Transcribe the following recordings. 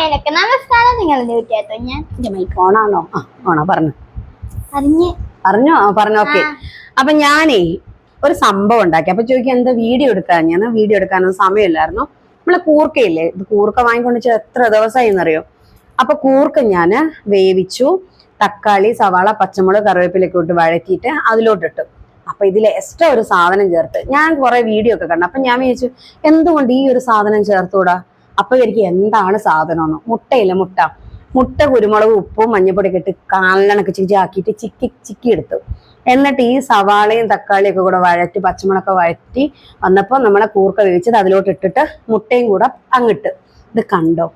Hi നമസ്കാരം. നിങ്ങളുടെ വീട്ടിലെത്തോ ഞാൻ എന്റെ മൈക്ക് ഓണാണോ ആ ഓണോ പറഞ്ഞു. അറിഞ്ഞ്. പറഞ്ഞോ? ആ, പറഞ്ഞു. ഓക്കെ. അപ്പൊ ഞാനേ ഒരു സംഭവം ഉണ്ടാക്കി. അപ്പൊ ചോദിക്കാൻ എന്താ വീഡിയോ എടുക്കാൻ? ഞാൻ വീഡിയോ എടുക്കാനൊന്നും സമയമില്ലായിരുന്നു. നമ്മളെ കൂർക്കയില്ലേ? ഇത് കൂർക്ക വാങ്ങിക്കൊണ്ട് എത്ര ദിവസമായി എന്നറിയോ അപ്പൊ കൂർക്ക ഞാൻ വേവിച്ചു. തക്കാളി സവാള പച്ചമുളക് കറിവേപ്പിലൊക്കെ ഇട്ട് വഴറ്റിയിട്ട് അതിലോട്ടിട്ടു. അപ്പൊ ഇതിൽ എക്സ്ട്രാ ഒരു സാധനം ചേർത്ത്. ഞാൻ കുറെ വീഡിയോ ഒക്കെ കണ്ടു. അപ്പൊ ഞാൻ വിചാരിച്ചു എന്തുകൊണ്ട് ഈ ഒരു സാധനം ചേർത്തൂടാ അപ്പൊ എനിക്ക് എന്താണ് സാധനം എന്ന് മുട്ടയില്ല മുട്ട. മുട്ട കുരുമുളക് ഉപ്പും മഞ്ഞപ്പൊടിയൊക്കെ ഇട്ട് കാലിലണക്ക് ചിക്കി ആക്കിയിട്ട് ചിക്കി ചിക്കി എടുത്തു. എന്നിട്ട് ഈ സവാളയും തക്കാളിയും ഒക്കെ കൂടെ വഴറ്റി പച്ചമുളകൊക്കെ വഴറ്റി വന്നപ്പോൾ നമ്മളെ കൂർക്ക വേവിച്ചത് അതിലോട്ട് ഇട്ടിട്ട് മുട്ടയും കൂടെ അങ്ങിട്ട് ഇത് കണ്ടോ?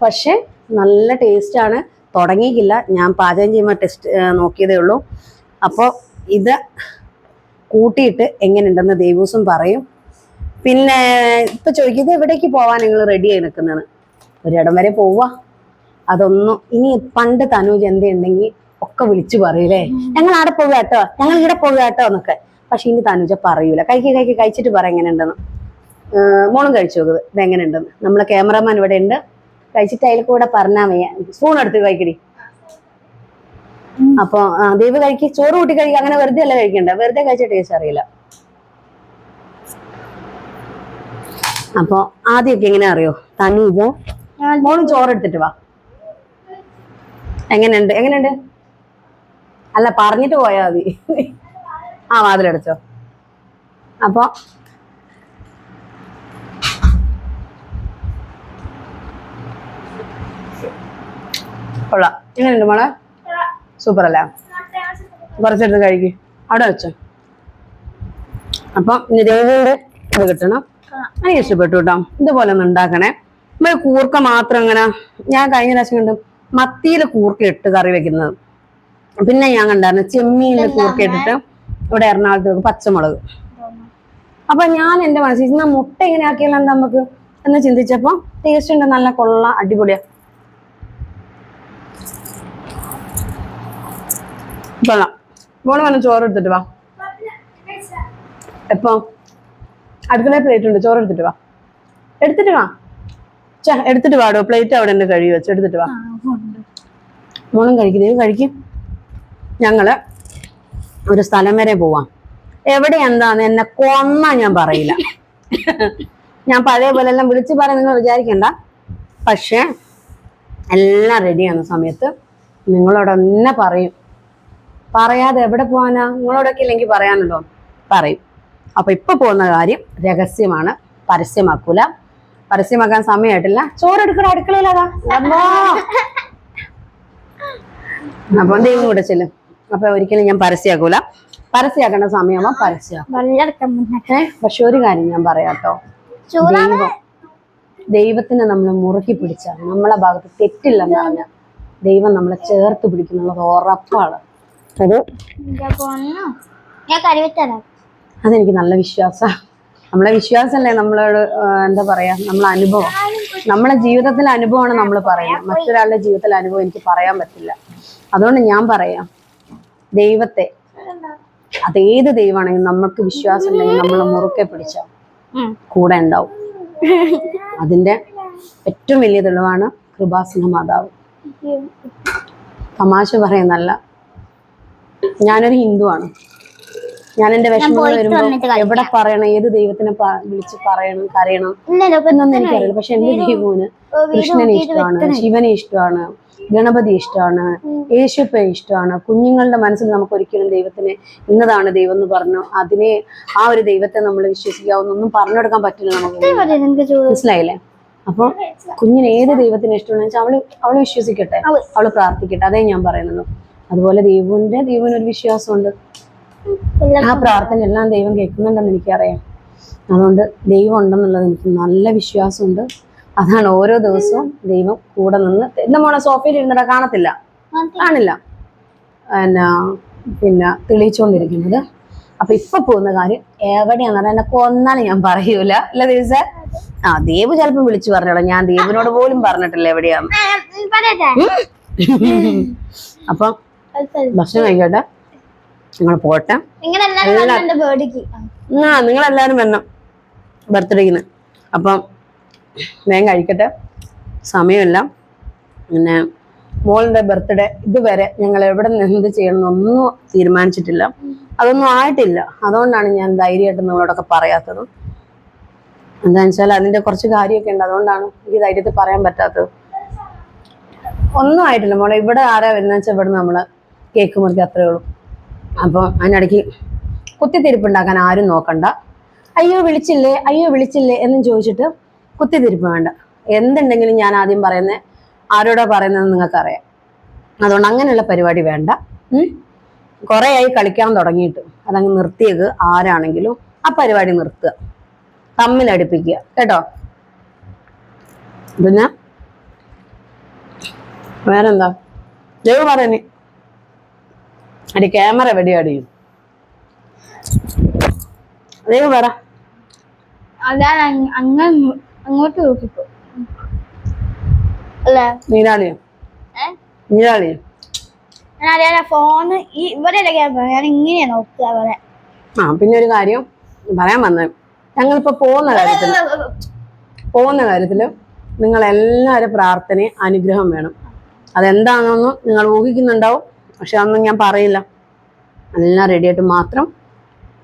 പക്ഷെ നല്ല ടേസ്റ്റാണ് തുടങ്ങിയില്ല ഞാൻ പാചകം ചെയ്യുമ്പോൾ ടെസ്റ്റ് നോക്കിയതേ ഉള്ളൂ. അപ്പോൾ ഇത് കൂട്ടിയിട്ട് എങ്ങനെയുണ്ടെന്ന് ദേവൂസും പറയും. പിന്നെ ഇപ്പൊ ചോദിക്കുന്നത് എവിടേക്ക് പോവാൻ നിങ്ങൾ റെഡി ആയി നിൽക്കുന്നതാണ്? ഒരിടം വരെ പോവാ അതൊന്നും ഇനി പണ്ട് തനൂജ് എന്തുണ്ടെങ്കിൽ ഒക്കെ വിളിച്ചു പറയൂലേ? ഞങ്ങൾ ആടെ പോകുക കേട്ടോ ഞങ്ങൾ ഇവിടെ പോകുക കേട്ടോ എന്നൊക്കെ. പക്ഷെ ഇനി തനുജ പറയൂല. കഴിക്ക് കഴിക്ക് കഴിച്ചിട്ട് പറ എങ്ങനെയുണ്ടെന്ന്. ഉണ്ടെന്ന് മോളും കഴിച്ചു നോക്കുന്നത് ഇത് എങ്ങനെയുണ്ടെന്ന്. നമ്മളെ ക്യാമറമാൻ ഇവിടെ ഉണ്ട്. കഴിച്ചിട്ട് അതിൽ കൂടെ പറഞ്ഞാൽ വയ്യ സ്പൂൺ എടുത്ത് കഴിക്കടി. അപ്പൊ ദൈവ ദേവ് കഴിക്ക് ചോറ് കൂട്ടി കഴിക്കുക അങ്ങനെ വെറുതെ അല്ല കഴിക്കണ്ട? വെറുതെ കഴിച്ച ടേസ്റ്റ് അറിയില്ല. അപ്പൊ ആദ്യമൊക്കെ എങ്ങനെ അറിയോ? തനൂജ മോളും ചോറ് എടുത്തിട്ട് വാ. എങ്ങനെയുണ്ട്? എങ്ങനെയുണ്ട്? അല്ല പറഞ്ഞിട്ട് പോയാ മതി. ആ വാതിലടച്ചോ. അപ്പൊ? കൊള്ളാം. എങ്ങനെയുണ്ട് മോളെ? സൂപ്പർ അല്ലേ കുറച്ചെടുത്ത് കഴിക്കും. അവിടെ വെച്ചോ. അപ്പം ദേവിയുടെ ഇത് കിട്ടണം. എനിക്ക് ഇഷ്ടപ്പെട്ടു കേട്ടോ. ഇതുപോലെ ഒന്ന് ഉണ്ടാക്കണേ. നമ്മൾ കൂർക്ക മാത്രം അങ്ങനെ ഞാൻ കഴിഞ്ഞ പ്രാവശ്യം കണ്ടു മത്തിയിൽ കൂർക്ക ഇട്ട് കറി വെക്കുന്നത്. പിന്നെ ഞാൻ കണ്ടായിരുന്നു ചെമ്മീൻ കൂർക്ക ഇട്ടിട്ട് ഇവിടെ എറണാകുളത്ത് വെക്കും പച്ചമുളക്. അപ്പൊ ഞാൻ എന്റെ മനസ്സിൽ ഇന്ന് മുട്ട ഇങ്ങനെ ആക്കിയാലും എന്താ നമുക്ക് എന്ന് ചിന്തിച്ചപ്പോ ടേസ്റ്റ് ഉണ്ട് നല്ല കൊള്ള അടിപൊളിയാ. കൊള്ളാം. മോൾ വന്ന് ചോറ് എടുത്തിട്ട് വാ. എപ്പോ? അടുക്കളയിൽ പ്ലേറ്റ് ഉണ്ട്. ചോറ് എടുത്തിട്ട് വാ. എടുത്തിട്ട് വാ. ചാ എടുത്തിട്ട് വാടോ. പ്ലേറ്റ് അവിടെ ഉണ്ട് കഴുകി വെച്ച്. എടുത്തിട്ട് വാ. മോളും കഴിക്കുന്നേ കഴിക്കും. ഞങ്ങൾ ഒരു സ്ഥലം വരെ പോവാം. എവിടെ എന്താന്ന് എന്നെ കൊന്ന ഞാൻ പറയില്ല. ഞാൻ പഴയ പോലെ എല്ലാം വിളിച്ചു പറയാൻ നിങ്ങൾ വിചാരിക്കണ്ട. പക്ഷേ എല്ലാം റെഡിയാണ് സമയത്ത് നിങ്ങളോട് തന്നെ പറയും. പറയാതെ എവിടെ പോവാനാ? നിങ്ങളോടൊക്കെ ഇല്ലെങ്കിൽ പറയാനുണ്ടോ? പറയും. അപ്പൊ ഇപ്പൊ പോകുന്ന കാര്യം രഹസ്യമാണ്. പരസ്യമാക്കൂല. പരസ്യമാക്കാൻ സമയമായിട്ടില്ല. ചോറെടുക്കണ അടുക്കളയിലതാ അപ്പൊ ദൈവം കൂടെ ചെല്ലും. അപ്പൊ ഒരിക്കലും ഞാൻ പരസ്യമാക്കൂല. പരസ്യമാക്കേണ്ട സമയമാ പരസ്യമാക്കും. പക്ഷെ ഒരു കാര്യം ഞാൻ പറയാട്ടോ. ദൈവത്തിനെ നമ്മൾ മുറുക്കി പിടിച്ചാൽ നമ്മളെ ഭാഗത്ത് തെറ്റില്ലെന്ന് പറഞ്ഞാൽ ദൈവം നമ്മളെ ചേർത്ത് പിടിക്കുന്നുള്ളത് ഉറപ്പാണ്. അത് ഞാൻ കരുവിത്തരാം അതെനിക്ക് നല്ല വിശ്വാസമാണ് നമ്മളെ വിശ്വാസമല്ലേ നമ്മളോട് എന്താ പറയാ നമ്മളെ അനുഭവം. നമ്മളെ ജീവിതത്തിലെ അനുഭവമാണ് നമ്മൾ പറയുന്നത്. മറ്റൊരാളുടെ ജീവിതത്തിലെ അനുഭവം എനിക്ക് പറയാൻ പറ്റില്ല. അതുകൊണ്ട് ഞാൻ പറയാം ദൈവത്തെ അതേത് ദൈവമാണെങ്കിലും നമ്മൾക്ക് വിശ്വാസം ഉണ്ടെങ്കിൽ നമ്മൾ മുറുക്കെ പിടിച്ച കൂടെ ഉണ്ടാവും. അതിന്റെ ഏറ്റവും വലിയ തെളിവാണ് കൃപാസന മാതാവ്. തമാശ പറയുന്നല്ല ഞാനൊരു ഹിന്ദുവാണ്. ഞാൻ എന്റെ വിഷമങ്ങൾ വരുമ്പോ എവിടെ പറയണം? ഏത് ദൈവത്തിനെ വിളിച്ച് പറയണം കരയണം എന്നൊന്നും എനിക്കറിയില്ല. പക്ഷെ എന്റെ ദൈവമാണ് കൃഷ്ണനെ ഇഷ്ടമാണ് ശിവനെ ഇഷ്ടമാണ് ഗണപതി ഇഷ്ടമാണ് യേശുപ്പെ ഇഷ്ടമാണ്. കുഞ്ഞുങ്ങളുടെ മനസ്സിൽ നമുക്ക് ഒരിക്കലും ദൈവത്തിനെ ഇന്നതാണ് ദൈവം എന്ന് പറഞ്ഞു അതിനെ ആ ഒരു ദൈവത്തെ നമ്മൾ വിശ്വസിക്കാവുന്നൊന്നും പറഞ്ഞു കൊടുക്കാൻ പറ്റില്ല നമുക്ക് മനസ്സിലായില്ലേ? അപ്പൊ കുഞ്ഞിന് ഏത് ദൈവത്തിന് ഇഷ്ടമാണെന്ന് വെച്ചാൽ അവൾ അവൾ വിശ്വസിക്കട്ടെ അവൾ. പ്രാർത്ഥിക്കട്ടെ അതേ ഞാൻ പറയുന്നുള്ളൂ. അതുപോലെ ദൈവന്റെ ദൈവനൊരു വിശ്വാസമുണ്ട്. ആ പ്രാർത്ഥന എല്ലാം ദൈവം കേൾക്കുന്നുണ്ടെന്ന് എനിക്കറിയാം. അതുകൊണ്ട് ദൈവം ഉണ്ടെന്നുള്ളത് എനിക്ക് നല്ല വിശ്വാസമുണ്ട്. അതാണ് ഓരോ ദിവസവും ദൈവം കൂടെ നിന്ന് എന്താ മോളെ സോഫയിൽ ഇരുന്നിട കാണത്തില്ല. കാണില്ല. എന്നാ പിന്നെ തെളിയിച്ചുകൊണ്ടിരിക്കുന്നത് അപ്പൊ ഇപ്പൊ പോകുന്ന കാര്യം എവിടെയാന്ന് പറഞ്ഞാൽ എന്നെ കൊന്നാലും ഞാൻ പറയൂല. അല്ല ദിവസ? ആ ദേവ് ചിലപ്പോൾ വിളിച്ചു പറഞ്ഞോളാം. ഞാൻ ദേവിനോട് പോലും പറഞ്ഞിട്ടില്ല എവിടെയാന്ന്. അപ്പൊ ഭക്ഷണം കഴിക്കട്ടെ? നിങ്ങൾ പോട്ടെ. ആ. നിങ്ങളെല്ലാരും വരണം ബർത്ത്ഡേക്കിന്. അപ്പം വേഗം കഴിക്കട്ടെ. സമയമില്ല. പിന്നെ മോളിന്റെ ബർത്ത്ഡേ ഇതുവരെ ഞങ്ങൾ എവിടെ നിന്ന് എന്ത് ചെയ്യണമെന്നൊന്നും തീരുമാനിച്ചിട്ടില്ല. അതൊന്നും ആയിട്ടില്ല. അതുകൊണ്ടാണ് ഞാൻ ധൈര്യമായിട്ട് നിങ്ങളോടൊക്കെ പറയാത്തത്. എന്താണെന്ന് വെച്ചാൽ അതിന്റെ കുറച്ച് കാര്യമൊക്കെ ഉണ്ട്. അതുകൊണ്ടാണ് എനിക്ക് ധൈര്യത്തിൽ പറയാൻ പറ്റാത്തത്. ഒന്നും ആയിട്ടില്ല മോളെ. ഇവിടെ ആരാ വരുന്ന വെച്ചാൽ ഇവിടെ നമ്മൾ കേക്ക് മുറിക്കുക അത്രയേ ഉള്ളൂ. അപ്പോൾ അതിനിടയ്ക്ക് കുത്തിത്തിരിപ്പുണ്ടാക്കാൻ ആരും നോക്കണ്ട. അയ്യോ വിളിച്ചില്ലേ അയ്യോ വിളിച്ചില്ലേ എന്നും ചോദിച്ചിട്ട് കുത്തിത്തിരിപ്പ് വേണ്ട. എന്തുണ്ടെങ്കിലും ഞാൻ ആദ്യം പറയുന്നത് ആരോടാ പറയുന്നതെന്ന് നിങ്ങൾക്കറിയാം. അതുകൊണ്ട് അങ്ങനെയുള്ള പരിപാടി വേണ്ട. ഉം. കുറേ ആയി കളിക്കാൻ തുടങ്ങിയിട്ട് അതങ്ങ് നിർത്തിയത് ആരാണെങ്കിലും ആ പരിപാടി നിർത്തുക. തമ്മിലടുപ്പിക്കുക കേട്ടോ? പിന്നെ? വേറെന്താ? ദൈവം പറയുന്നേ. അടി ക്യാമറ വെടിയാടിയും അതേ പറ അങ്ങോട്ട് നോക്കിപ്പോ. അല്ലേ? നീരാളിയോ ഏ? നീരാളിയോ ഞാൻ അറിയാതെ ഫോണ് ഈ ഇവിടെ ക്യാമറ ഞാൻ ഇങ്ങനെയാ നോക്കുക ആ പിന്നെ ഒരു കാര്യം പറയാൻ വന്നത് ഞങ്ങളിപ്പോ പോകുന്ന കാര്യത്തിൽ പോകുന്ന കാര്യത്തിൽ നിങ്ങൾ എല്ലാവരും പ്രാർത്ഥനയും അനുഗ്രഹം വേണം. അതെന്താണെന്ന് നിങ്ങൾ ഊഹിക്കുന്നുണ്ടാവും. പക്ഷെ അതൊന്നും ഞാൻ പറയില്ല. എല്ലാം റെഡിയായിട്ട് മാത്രം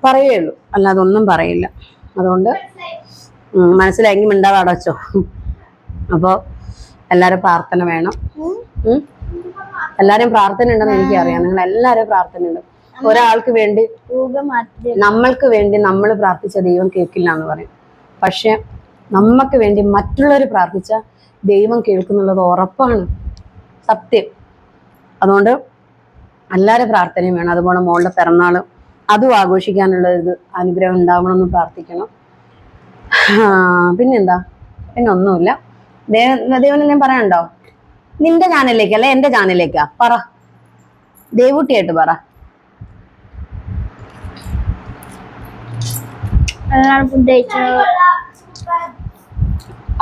പറയുകയുള്ളൂ. അല്ലാതെ ഒന്നും പറയില്ല. അതുകൊണ്ട് മനസ്സിലായെങ്കിൽ മിണ്ടാതെ അടച്ചോ അപ്പോൾ എല്ലാവരും പ്രാർത്ഥന വേണം. എല്ലാരും എല്ലാവരും പ്രാർത്ഥന ഉണ്ടെന്ന് എനിക്കറിയാം. നിങ്ങൾ എല്ലാവരും പ്രാർത്ഥന ഉണ്ട്. ഒരാൾക്ക് വേണ്ടി നമ്മൾക്ക് വേണ്ടി നമ്മൾ പ്രാർത്ഥിച്ച ദൈവം കേൾക്കില്ല എന്ന് പറയും. പക്ഷെ നമുക്ക് വേണ്ടി മറ്റുള്ളവർ പ്രാർത്ഥിച്ച ദൈവം കേൾക്കുന്നുള്ളത് ഉറപ്പാണ്. സത്യം. അതുകൊണ്ട് എല്ലാവരും പ്രാർത്ഥനയും വേണം. അതുപോലെ മോളുടെ പിറന്നാൾ അതും ആഘോഷിക്കാനുള്ള ഇത് അനുഗ്രഹം ഉണ്ടാവണമെന്ന് പ്രാർത്ഥിക്കണം. പിന്നെന്താ? പിന്നെ ഒന്നുമില്ല. ദേവനെ ദൈവം ഞാൻ പറയണ്ടോ നിന്റെ ചാനലിലേക്ക് അല്ലെ? എന്റെ ചാനലിലേക്കാ? പറ. ദേവുട്ടിയായിട്ട് പറ.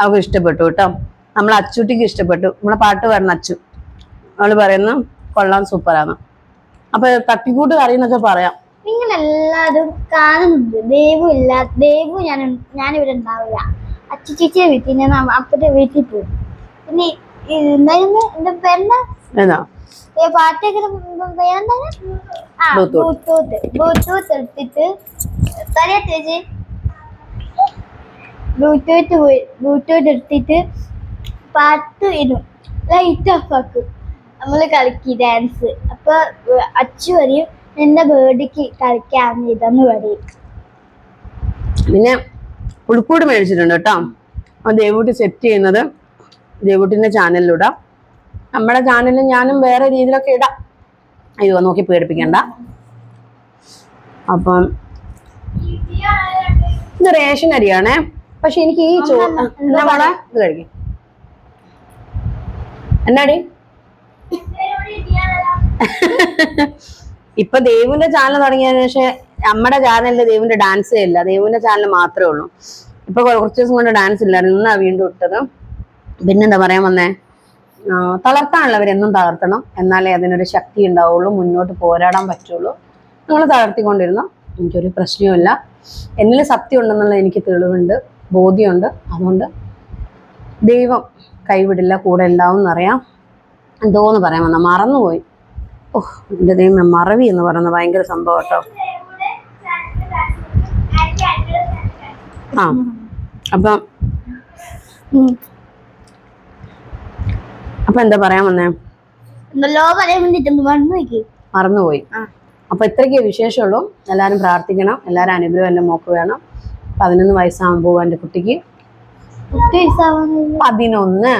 അവൾക്ക് ഇഷ്ടപ്പെട്ടു കേട്ടോ. നമ്മളെ അച്ചുട്ടിക്ക് ഇഷ്ടപ്പെട്ടു. നമ്മളെ പാട്ട് പറഞ്ഞ അച്ചു. അവൾ പറയുന്നു കൊള്ളാൻ സൂപ്പറാണ്. അപ്പൊ തട്ടിക്കൂട്ട് കറി എന്നൊക്കെ പറയാം. നിങ്ങൾ എല്ലാവരും കാണുന്നുണ്ട്. ദൈവം ഇല്ല ദൈവം ഞാൻ ഞാനിവിടെ ഉണ്ടാവില്ല. അച്ചു ചേച്ചിയെ വീട്ടിൽ ഞാൻ അപ്പത്തെ വീട്ടിൽ പോകും. പിന്നെ എന്തായിരുന്നു? എന്റെ പേരെന്താ? പാട്ടൊക്കെ പേരെന്താണ്? ആ Bluetooth. ബ്ലൂടൂത്ത് ബ്ലൂടൂത്ത് എടുത്തിട്ട് പറയാ ചേച്ചി ബ്ലൂടൂത്ത് പോയി ബ്ലൂടൂത്ത് എടുത്തിട്ട് പാട്ട് ഇടും. ലൈറ്റ് ഓഫ് ആക്കും നമ്മൾ കളിക്കി ഡാൻസ്. അപ്പൊ ഏ, അച്ചു പറയും നിന്റെ ബേർഡിക്ക് കളിക്കാൻ ഇതെന്ന് പറയും. പിന്നെ ഉൾക്കൂട് മേടിച്ചിട്ടുണ്ട് കേട്ടോ. ദേവൂട്ടി സെറ്റ് ചെയ്യുന്നത് ദേവൂട്ടിന്റെ ചാനലിലൂടെ. നമ്മുടെ ചാനലിൽ ഞാനും വേറെ രീതിയിലൊക്കെ ഇടാം. അയ്യോ നോക്കി പേടിപ്പിക്കണ്ട. അപ്പം ഇത് റേഷൻ അരിയാണേ. പക്ഷെ എനിക്ക് ഈ ചോ അമ്മ, ആ, എന്നാ മോളെ? ഇത് കഴിക്കും. എന്നാടി? ഇപ്പൊ ദേവിന്റെ ചാനൽ തുടങ്ങിയതിനു ശേഷം നമ്മുടെ ചാനലിൽ ദേവിന്റെ ഡാൻസേ ഇല്ല ദേവിന്റെ ചാനൽ മാത്രമേ ഉള്ളൂ. ഇപ്പൊ കുറച്ച് ദിവസം കൊണ്ട് ഡാൻസ് ഇല്ലായിരുന്നു. ഇന്നാ വീണ്ടും ഇട്ടത്. പിന്നെന്താ പറയാൻ വന്നേ? തളർത്താനുള്ളവരെന്നും തളർത്തണം. എന്നാലേ അതിനൊരു ശക്തി ഉണ്ടാവുള്ളൂ. മുന്നോട്ട് പോരാടാൻ പറ്റുള്ളൂ. നിങ്ങൾ തളർത്തിക്കൊണ്ടിരുന്നു. എനിക്കൊരു പ്രശ്നവുമില്ല. എന്നിൽ സത്യം ഉണ്ടെന്നുള്ള എനിക്ക് തെളിവുണ്ട്. ബോധ്യമുണ്ട്. അതുകൊണ്ട് ദൈവം കൈവിടില്ല കൂടെ ഉണ്ടാവും എന്നറിയാം. എന്തോന്ന് പറയാൻ വന്ന? മറന്നുപോയി. ഓഹ് എന്റെ ദൈവം മറവി എന്ന് പറയുന്നത് ഭയങ്കര സംഭവം കേട്ടോ. ആ അപ്പം അപ്പൊ എന്താ പറയാൻ വന്നേ? മറന്നുപോയി. അപ്പൊ ഇത്രയ്ക്ക് വിശേഷമുള്ളൂ. എല്ലാരും പ്രാർത്ഥിക്കണം. എല്ലാരും അനുഗ്രഹം എന്റെ മോക്ക് വേണം. പതിനൊന്ന് വയസ്സാകുമ്പോൾ എന്റെ കുട്ടിക്ക്. പതിനൊന്ന്.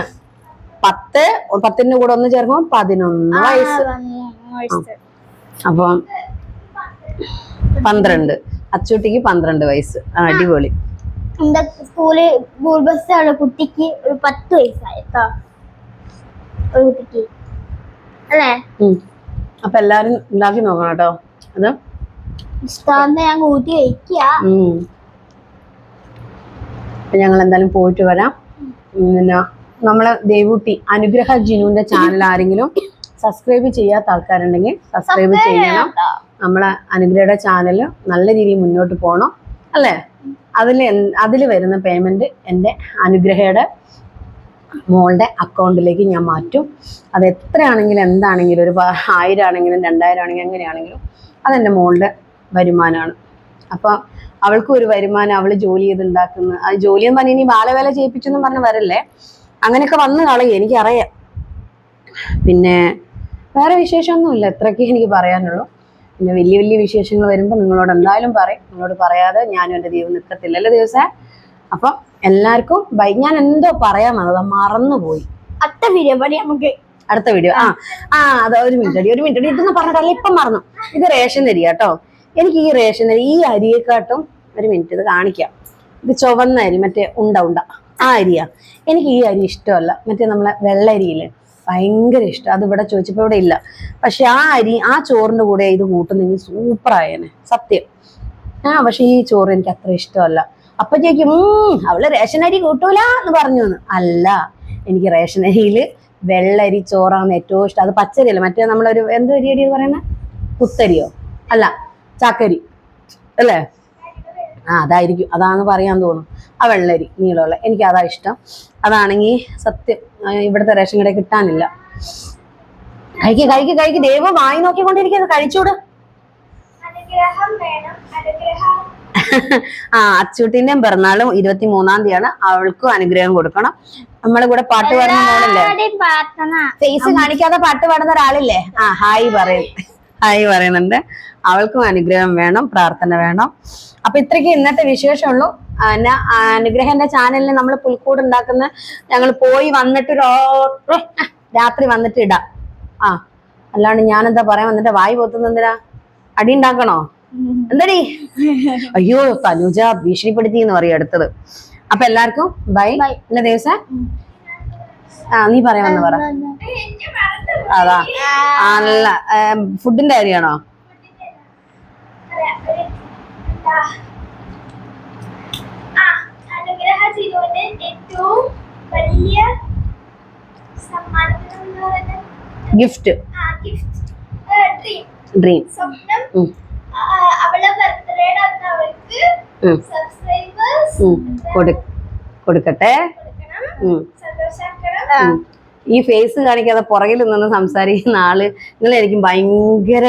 പത്ത് പത്തിന്റെ കൂടെ ഒന്ന് ചേർക്കുമ്പോൾ പതിനൊന്ന് വയസ്സ്. അപ്പം പന്ത്രണ്ട്. അച്ചുട്ടിക്ക് പന്ത്രണ്ട് വയസ്സ്. അടിപൊളി. എന്റെ സ്കൂൾ സ്കൂൾ ബസ്സുള്ള കുട്ടിക്ക് ഒരു പത്ത് വയസ്സായിട്ടോ ഒരു കുട്ടിക്ക്. അല്ലേ. അപ്പൊ എല്ലാരും ഉണ്ടാക്കി നോക്കണം കേട്ടോ. അത് ഇഷ്ടം ഞാൻ കൂട്ടി വയ്ക്കുക ഞങ്ങൾ എന്തായാലും പോയിട്ട് വരാം. പിന്നെ നമ്മളെ ദേവൂട്ടി അനുഗ്രഹ ജിനുവിന്റെ ചാനൽ ആരെങ്കിലും സബ്സ്ക്രൈബ് ചെയ്യാത്ത ആൾക്കാരുണ്ടെങ്കിൽ സബ്സ്ക്രൈബ് ചെയ്യണം. നമ്മളെ അനുഗ്രഹയുടെ ചാനൽ നല്ല രീതിയിൽ മുന്നോട്ട് പോകണം അല്ലേ? അതിൽ അതിൽ വരുന്ന പേയ്മെന്റ് എന്റെ അനുഗ്രഹയുടെ മോളുടെ അക്കൗണ്ടിലേക്ക് ഞാൻ മാറ്റും. അത് എത്രയാണെങ്കിലും എന്താണെങ്കിലും ഒരു ആയിരം ആണെങ്കിലും രണ്ടായിരം ആണെങ്കിലും എങ്ങനെയാണെങ്കിലും അതെന്റെ മോളുടെ വരുമാനമാണ്. അപ്പം അവൾക്കും ഒരു വരുമാനം അവൾ ജോലി ചെയ്ത് ഉണ്ടാക്കുന്ന ആ ജോലി എന്ന് പറഞ്ഞാൽ ഇനി ബാലവേല ചെയ്യിപ്പിച്ചെന്നും പറഞ്ഞ് വരല്ലേ? അങ്ങനെയൊക്കെ വന്ന് കളയും എനിക്കറിയാം. പിന്നെ വേറെ വിശേഷമൊന്നുമില്ല. ഇത്രയൊക്കെ എനിക്ക് പറയാനുള്ളൂ. പിന്നെ വലിയ വലിയ വിശേഷങ്ങൾ വരുമ്പോൾ നിങ്ങളോട് എന്തായാലും പറയും. നിങ്ങളോട് പറയാതെ ഞാനും എന്റെ ദൈവം നിൽക്കത്തില്ലല്ലോ ദിവസം? അപ്പം എല്ലാവർക്കും ബൈ. ഞാൻ എന്തോ പറയാൻ വന്നത്. മറന്നുപോയി. അടുത്ത വീഡിയോ നമുക്ക് അടുത്ത വീഡിയോ ആ ആ അത് ഒരു മിനിറ്റ് അടി ഒരു മിനിറ്റ് അടി. ഇതൊന്നും പറഞ്ഞിട്ടല്ല ഇപ്പം മറന്നു. ഇത് റേഷൻ അരി കേട്ടോ. എനിക്ക് ഈ റേഷൻ അരി ഈ അരിയെക്കാട്ടും ഒരു മിനിറ്റ് ഇത് കാണിക്കാം. ഇത് ചുവന്ന അരി മറ്റേ ഉണ്ട ഉണ്ട. ആ അരിയാ. എനിക്ക് ഈ അരി ഇഷ്ടമല്ല. മറ്റേ നമ്മളെ വെള്ള അരിയില്ലേ? ഭയങ്കര ഇഷ്ടം. അത് ഇവിടെ ചോദിച്ചപ്പോൾ ഇവിടെ ഇല്ല. പക്ഷെ ആ അരി ആ ചോറിന്റെ കൂടെ ഇത് കൂട്ടുന്നെങ്കിൽ സൂപ്പർ ആയേനെ. സത്യം. ആ പക്ഷെ ഈ ചോറ് എനിക്ക് അത്ര ഇഷ്ടമല്ല. അപ്പൊ ചോദിക്കും അവൾ റേഷൻ അരി കൂട്ടൂല എന്ന് പറഞ്ഞു അല്ല എനിക്ക് റേഷൻ അരിയിൽ വെള്ളരി ചോറാണ് ഏറ്റവും ഇഷ്ടം. അത് പച്ചരി അല്ല മറ്റേ നമ്മളൊരു എന്ത് അരിയടി പറയുന്നത് കുത്തരിയോ അല്ല ചാക്കരി അല്ലേ? ആ അതായിരിക്കും. അതാണ് പറയാൻ തോന്നും. ആ വെള്ളരി നീളമുള്ള. എനിക്ക് അതാ ഇഷ്ടം. അതാണെങ്കിൽ സത്യം ഇവിടുത്തെ റേഷൻ കടയിൽ കിട്ടാനില്ല. കഴിക്ക് കഴിക്ക് കഴിക്ക്. ദൈവം വായി നോക്കിക്കൊണ്ടിരിക്കുന്നത് കഴിച്ചൂട്. ആ അച്ചൂട്ടിന്റെയും പിറന്നാളും ഇരുപത്തി മൂന്നാം തീയതിയാണ്. അവൾക്കും അനുഗ്രഹം കൊടുക്കണം. നമ്മളെ കൂടെ പാട്ട് പാടുന്ന മോളല്ലേ ഫേസ് കാണിക്കാതെ പാട്ട് പാടുന്ന ഒരാളില്ലേ? ആ ഹായ് പറയും. ഹായ് പറയുന്നുണ്ട്. അവൾക്കും അനുഗ്രഹം വേണം പ്രാർത്ഥന വേണം. അപ്പൊ ഇത്രയ്ക്ക് ഇന്നത്തെ വിശേഷമുള്ളൂ. അനുഗ്രഹ അനുഗ്രഹന്റെ ചാനലിൽ നമ്മൾ പുൽക്കൂട് ഉണ്ടാക്കുന്ന ഞങ്ങൾ പോയി വന്നിട്ട് രാത്രി വന്നിട്ട് ഇടാം. ആ അല്ലാണ്ട് ഞാനെന്താ പറയാൻ വന്നിട്ട് വായി പോത്തുന്ന എന്തിനാ അടി ഉണ്ടാക്കണോ? എന്താടി? അയ്യോ തനുജ ഭീഷണിപ്പെടുത്തി എന്ന് പറയും അടുത്തത്. അപ്പൊ എല്ലാവർക്കും ബൈ ബൈ അല്ല ദിവസം ആ നീ പറയാമെന്ന് പറ. അതാ. ആണല്ല ഫുഡിന്റെ കാര്യമാണോ? ഗിഫ്റ്റ്. ഡ്രീം സ്വപ്നം. അവളെ ബർത്ത്ഡേയുടെ അന്ന് അവൾക്ക്. സബ്സ്ക്രൈബേഴ്സ് കൊടുക്കട്ടെ. സന്തോഷാക്കണം. ഈ ഫേസ് കാണിക്കാതെ പുറകിൽ നിന്ന് സംസാരിക്കുന്ന ആൾ നിങ്ങളായിരിക്കും ഭയങ്കര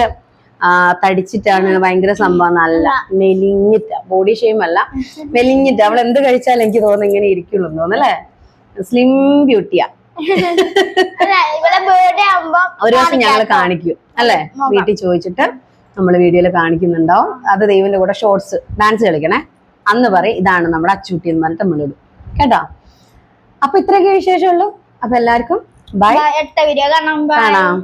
തടിച്ചിട്ടാണ് ഭയങ്കര സംഭവം. നല്ല മെലിഞ്ഞിട്ട. ബോഡി ഷെയിം അല്ല. മെലിഞ്ഞിട്ട്. അവൾ എന്ത് കഴിച്ചാലും എനിക്ക് തോന്നുന്നു ഇങ്ങനെ ഇരിക്കുള്ളൂ തോന്നല്ലേ സ്ലിം ബ്യൂട്ടിയാ ഒരു ദിവസം ഞങ്ങൾ കാണിക്കും. അല്ലേ. വീട്ടിൽ ചോദിച്ചിട്ട് നമ്മൾ വീഡിയോയിൽ കാണിക്കുന്നുണ്ടാവും. അത് ദൈവന്റെ കൂടെ ഷോർട്സ് ഡാൻസ് കളിക്കണേ. അന്ന് പറയും ഇതാണ് നമ്മുടെ അച്ചൂട്ടി എന്ന് പറഞ്ഞിട്ട് നമ്മളിടും കേട്ടോ? അപ്പൊ ഇത്രയൊക്കെ വിശേഷമുള്ളൂ. അപ്പൊ എല്ലാവർക്കും ബൈ അടുത്ത വീഡിയോ കാണാം. കാണാം.